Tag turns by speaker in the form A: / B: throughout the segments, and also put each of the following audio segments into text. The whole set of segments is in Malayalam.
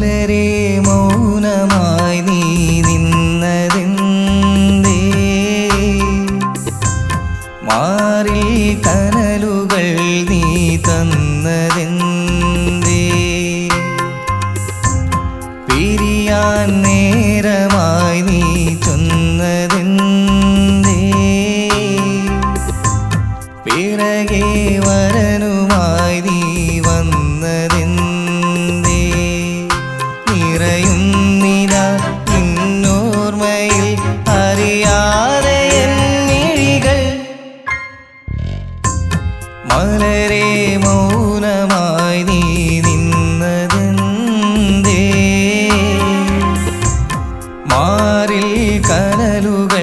A: മലരെ മലരെ മൗനമായി നീ നിന്നതെന്തേ? മാറിൽ കനലുകൾ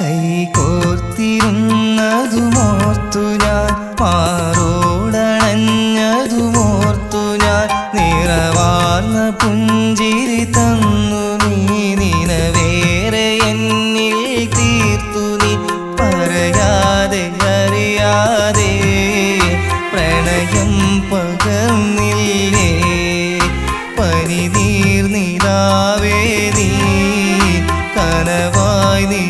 A: കൈ കോർത്തിരുന്നതുമോർത്തു ഞാൻ മാറോടണഞ്ഞതുമോർത്തു ഞാൻ നിറവാർന്ന പുഞ്ചിരി തന്നു നീ നിനവേറെ എന്നിൽ തീർത്തു നീ പറയാതെ അറിയാതെ പ്രണയം പകർന്നില്ലേ പനി നീർനിലാവേ നീ കനവായി നിറഞ്ഞില്ലേ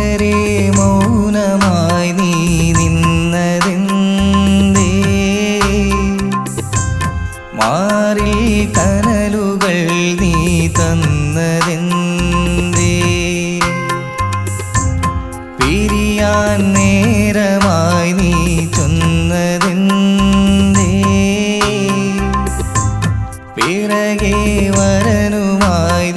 A: നേരെ മൗനമായി നീ നിന്നതെന്തേ? മാറി കനലുകൾ നീ തന്നതെന്തേ? പിരിയാൻ നേരമായി നീ ചൊന്നതെന്തേ? പിറകെ വരനുമായി